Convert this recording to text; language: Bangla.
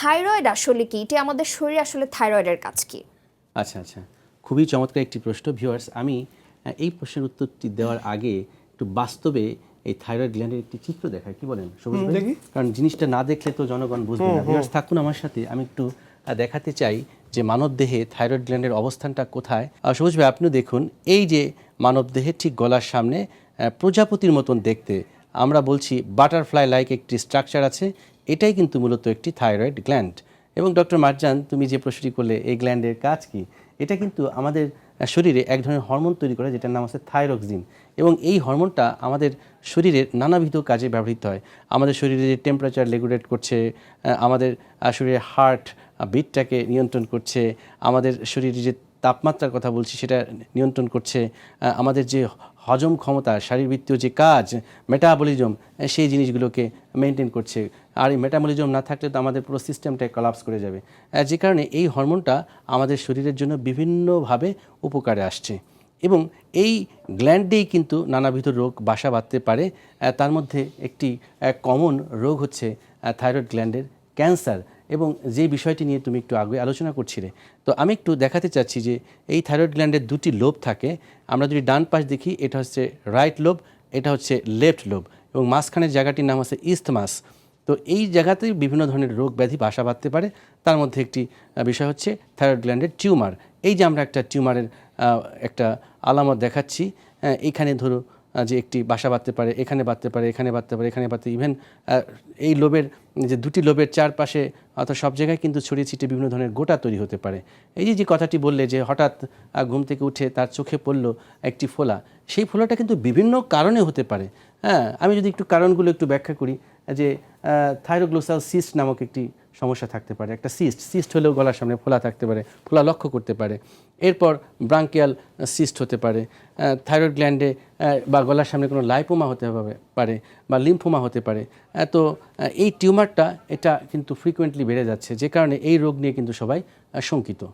থাইরয়েড আসলে কি? এটি আমাদের শরীরে আসলে থাইরয়েডের কাজ কি? আচ্ছা আচ্ছা। খুবই চমৎকার একটি প্রশ্ন ভিউয়ার্স আমি এই প্রশ্নের উত্তরটি দেওয়ার আগে একটু বাস্তবে এই থাইরয়েড গ্ল্যান্ডের একটি চিত্র দেখায় কি বলেন সবুজ ভাই? কারণ জিনিসটা না দেখলে তো জনগণ বুঝবে না। ভিউয়ার্স থাকুন আমার সাথে। আমি একটু দেখাতে চাই যে মানব দেহে থাইরয়েড গ্ল্যান্ডের অবস্থানটা কোথায়? আর সবুজ ভাই আপনিও দেখুন এই যে মানব দেহের ঠিক গলার সামনে আহ, প্রজাপতির মতন দেখতে আমরা বলছি বাটারফ্লাই লাইক একটি স্ট্রাকচার আছে এটাই কিন্তু মূলত একটি থাইরয়েড গ্ল্যান্ড। এবং ডক্টর মারজান তুমি যে প্রশ্নটি করলে এই গ্ল্যান্ডের কাজ কি? এটা কিন্তু আমাদের শরীরে এক ধরনের হরমোন তৈরি করে যেটার নাম আছে থাইরক্সিন। এবং এই হরমোনটা আমাদের শরীরের নানাবিধ কাজে ব্যবহৃত হয়। আমাদের শরীরে যে টেম্পারেচার রেগুলেট করছে আমাদের আহ, শরীরের হার্ট বিটটাকে নিয়ন্ত্রণ করছে আমাদের শরীরে যে তাপমাত্রার কথা বলছি সেটা নিয়ন্ত্রণ করছে আমাদের যে হজম ক্ষমতা, শারীরবৃত্তীয় যে কাজ মেটাবলিজম সেই জিনিসগুলোকে মেনটেন করছে। আর এই মেটাবলিজম না থাকলে তো আমাদের পুরো সিস্টেমটাই কলাপস করে যাবে। যে কারণে এই হরমোনটা আমাদের শরীরের জন্য বিভিন্নভাবে উপকারে আসছে। এবং এই গ্ল্যান্ডেই কিন্তু নানাবিধ রোগ, বাসা বাঁধতে পারে। তার মধ্যে একটি কমন রোগ হচ্ছে থাইরয়েড গ্ল্যান্ডের ক্যান্সার এবং যে বিষয়টি নিয়ে তুমি একটু আগে আলোচনা করছিলে তো আমি একটু দেখাতে চাচ্ছি যে এই থাইরয়েড গ্ল্যান্ডের দুটি লোব থাকে। আমরা যদি ডান পাশ দেখি এটা হচ্ছে রাইট লোব এটা হচ্ছে লেফট লোব এবং মাঝখানের জায়গাটির নাম হচ্ছে ইস্তমাস তো এই জায়গাতেই বিভিন্ন ধরনের রোগ ব্যাধি বাসা বাঁধতে পারে। তার মধ্যে একটি বিষয় হচ্ছে থাইরয়েড গ্ল্যান্ডের টিউমার এই যে আমরা একটা টিউমারের একটা আলামত দেখাচ্ছি আহ, এইখানে ধরো যে একটি বাসা বাঁধতে পারে, এখানে বাঁধতে পারে, এখানে বাঁধতে পারে, এখানে বাঁধতে ইভেন এই লোবের যে দুটি লোবের চারপাশে অর্থাৎ সব জায়গায় কিন্তু ছড়িয়ে ছিটিয়ে বিভিন্ন ধরনের গোটা তৈরি হতে পারে। এই যে যে কথাটি বললে যে হঠাৎ ঘুম থেকে উঠে তার চোখে পড়ল একটি ফোলা, সেই ফোলাটা কিন্তু বিভিন্ন কারণে হতে পারে। হ্যাঁ আমি যদি একটু কারণগুলো একটু ব্যাখ্যা করি যে থাইরোগ্লোসাল সিস্ট নামক একটি সমস্যা থাকতে পারে, একটা সিস্ট সিস্ট হলেও গলার সামনে ফোলা থাকতে পারে, ফোলা লক্ষ্য করতে পারে। এরপর ব্রাঙ্কিয়াল সিস্ট হতে পারে থাইরয়েড গ্ল্যান্ডে বা গলার সামনে কোনো লাইপোমা হতে পারে, বা লিম্ফোমা হতে পারে। তো এই টিউমারটা এটা কিন্তু ফ্রিকোয়েন্টলি বেড়ে যাচ্ছে, যে কারণে এই রোগ নিয়ে কিন্তু সবাই শঙ্কিত।